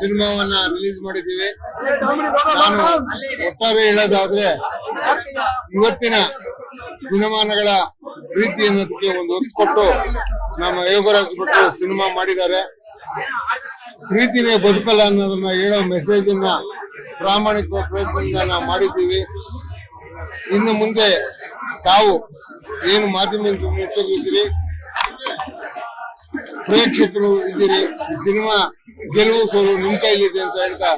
ಸಿನಿಮಾವನ್ನ release ಮಾಡಿದ್ದೀವಿ. ನಾನು ಒಟ್ಟಾರೆ ಹೇಳೋದಾದ್ರೆ ಇವತ್ತಿನ ದಿನಮಾನಗಳ ಪ್ರೀತಿ ಅನ್ನೋದಕ್ಕೆ ಒಂದು ಒತ್ತು ಕೊಟ್ಟು ನಮ್ಮ ಯೋಗರಾಜ್ ಭಟ್ರು ಸಿನಿಮಾ ಮಾಡಿದ್ದಾರೆ. ಪ್ರೀತಿನೇ ಬದುಕಲ್ಲ ಅನ್ನೋದನ್ನ ಹೇಳೋ ಮೆಸೇಜ್ ಅನ್ನ ಪ್ರಾಮಾಣಿಕ ಪ್ರಯತ್ನದಿಂದ ನಾವು ಮಾಡಿದ್ದೀವಿ. ಇನ್ನು ಮುಂದೆ ತಾವು ಏನು ಮಾಧ್ಯಮದಿಂದ ಮಿತ್ರರಿದ್ದೀರಿ ಪ್ರೇಕ್ಷಕರು ಇದ್ದೀರಿ ಸಿನಿಮಾ ಗೆಲುವು ಸೋಲು ನಿಮ್ ಕೈಲಿದೆ ಅಂತ ಹೇಳ್ತಾ.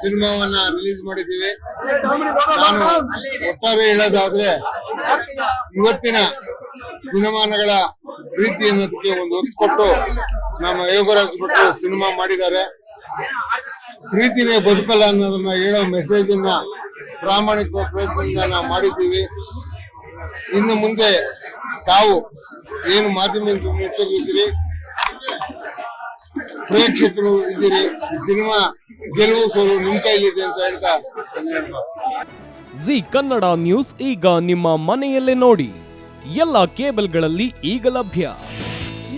ಸಿನಿಮಾವನ್ನ ರಿಲೀಸ್ ಮಾಡಿದ್ದೀವಿ. ನಾನು ಒಟ್ಟಾರೆ ಹೇಳೋದಾದ್ರೆ ಇವತ್ತಿನ ದಿನಮಾನಗಳ ಪ್ರೀತಿ ಅನ್ನೋದಕ್ಕೆ ಒಂದು ಒತ್ತು ಕೊಟ್ಟು ನಮ್ಮ ಯೋಗರಾಜ್ ಭಟ್ರು ಸಿನಿಮಾ ಮಾಡಿದ್ದಾರೆ. ಪ್ರೀತಿನೇ ಬದುಕಲ್ಲ ಅನ್ನೋದನ್ನ ಹೇಳೋ ಮೆಸೇಜ್ ಅನ್ನ ಪ್ರಾಮಾಣಿಕ ಪ್ರಯತ್ನದಿಂದ ನಾವು ಮಾಡಿದ್ದೀವಿ. ಇನ್ನು ಮುಂದೆ ತಾವು ಏನು ಮಾಧ್ಯಮದಿಂದ ಮಿತ್ರರಿದ್ದೀರಿ ಪ್ರೇಕ್ಷಕರು ಇದ್ದೀರಿ ಸಿನಿಮಾ ಗೆಲುವು ಸೋಲು ನಿಮ್ ಕೈಲಿದೆ ಅಂತ ಹೇಳ್ತಾ ಜಿ ಕನ್ನಡ ನ್ಯೂಸ್ ಈಗ ನಿಮ್ಮ ಮನೆಯಲ್ಲೇ ನೋಡಿ. ಎಲ್ಲ ಕೇಬಲ್ಗಳಲ್ಲಿ ಈಗ ಲಭ್ಯ.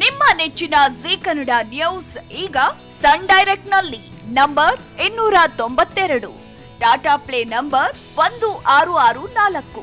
ನಿಮ್ಮ ನೆಚ್ಚಿನ ಜಿ ಕನ್ನಡ ನ್ಯೂಸ್ ಈಗ ಸನ್ ಡೈರೆಕ್ಟ್ನಲ್ಲಿ ನಂಬರ್ ಇನ್ನೂರ ತೊಂಬತ್ತೆರಡು. ಟಾಟಾ ಪ್ಲೇ ನಂಬರ್ ಒಂದು ಆರು ಆರು ನಾಲ್ಕು.